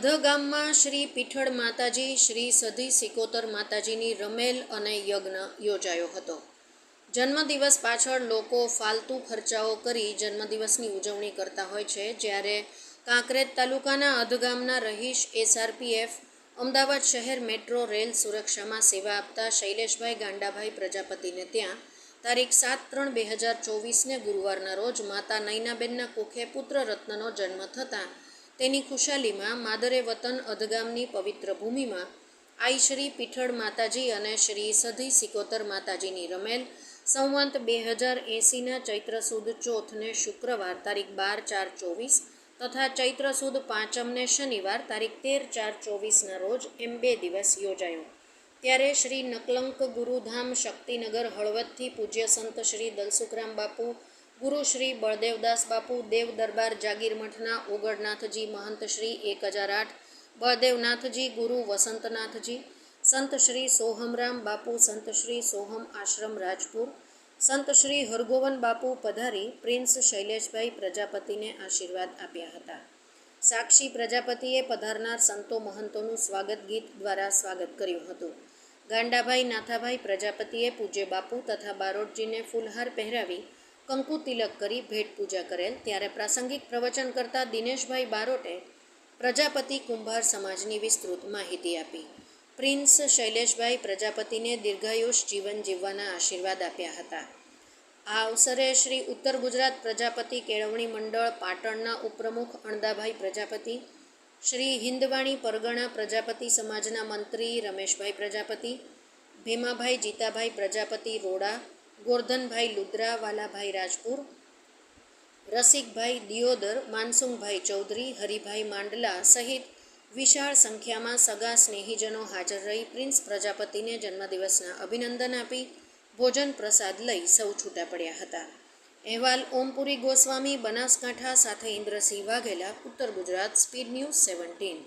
શ્રી પીઠળ માતાજી, શ્રી સધી સિકોતર માતાજીની રમેલ અને યજ્ઞ યોજાયો હતો. જન્મદિવસ પાછળ લોકો ફાલતુ ખર્ચાઓ કરી જન્મદિવસની ઉજવણી કરતા હોય છે, જ્યારે કાંકરેજ તાલુકાના અધગામના રહીશ એસઆરપીએફ અમદાવાદ શહેર મેટ્રો રેલ સુરક્ષામાં સેવા આપતા શૈલેષભાઈ ગાંડાભાઈ પ્રજાપતિને ત્યાં તારીખ સાત ત્રણ બે હજાર ચોવીસને ગુરુવારના રોજ માતા નૈનાબેનના કુખે પુત્ર રત્નનો જન્મ થતાં તેની ખુશાલીમાં માદરે વતન અધગામની પવિત્ર ભૂમિમાં આઈ શ્રી પીઠળ માતાજી અને શ્રી સધી સિકોતર માતાજીની રમેલ સંવંત બે હજાર એંસીના ચૈત્ર સુદ ચોથને શુક્રવાર તારીખ બાર ચાર ચોવીસ તથા ચૈત્ર સુદ પાંચમને શનિવાર તારીખ તેર ચાર ચોવીસના રોજ એમ બે દિવસ યોજાયો. ત્યારે શ્રી નકલંક ગુરુધામ શક્તિનગર હળવદથી પૂજ્ય સંત શ્રી દલસુખરામ બાપુ ગુરુ શ્રી બળદેવદાસ બાપુ, દેવ દરબાર જાગીર મઠના ઓગળનાથજી મહંત શ્રી એક હજાર આઠ, બળદેવનાથજી, ગુરુ વસંતનાથજી, સંત શ્રી સોહમરામ બાપુ, સંત શ્રી સોહમ આશ્રમ રાજપુર, સંત શ્રી હરગોવન બાપુ પધારી પ્રિન્સ શૈલેષભાઈ પ્રજાપતિને આશીર્વાદ આપ્યા હતા. સાક્ષી પ્રજાપતિએ પધારનાર સંતો મહંતોનું સ્વાગત ગીત દ્વારા સ્વાગત કર્યું હતું. ગાંડાભાઈ, નાથાભાઈ પ્રજાપતિએ પૂજ્ય બાપુ તથા બારોટજીને ફૂલહાર પહેરાવી કંકુ તિલક કરી ભેટ પૂજા કરેલ. ત્યારે પ્રાસંગિક પ્રવચન કરતા દિનેશભાઈ બારોટે પ્રજાપતિ કુંભાર સમાજની વિસ્તૃત માહિતી આપી. પ્રિન્સ શૈલેષભાઈ પ્રજાપતિને દીર્ઘાયુષ જીવન જીવવાના આશીર્વાદ આપ્યા હતા. આ અવસરે શ્રી ઉત્તર ગુજરાત પ્રજાપતિ કેળવણી મંડળ પાટણના ઉપપ્રમુખ અણદાભાઈ પ્રજાપતિ, શ્રી હિન્દવાણી પરગણા પ્રજાપતિ સમાજના મંત્રી રમેશભાઈ પ્રજાપતિ, ભીમાભાઈ જીતાભાઈ પ્રજાપતિ રોડા ગોરધનભાઈ લુદ્રા વાલાભાઈ રાજપુર, રસિકભાઈ દિયોદર, માનસુંગભાઈ ચૌધરી, હરિભાઈ માંડલા સહિત વિશાળ સંખ્યામાં સગા સ્નેહીજનો હાજર રહી પ્રિન્સ પ્રજાપતિને જન્મદિવસના અભિનંદન આપી ભોજન પ્રસાદ લઈ સૌ છૂટા પડ્યા હતા. અહેવાલ ઓમપુરી ગોસ્વામી, બનાસકાંઠા સાથે ઇન્દ્રસિંહ વાઘેલા, ઉત્તર ગુજરાત, સ્પીડ ન્યૂઝ સેવન્ટીન.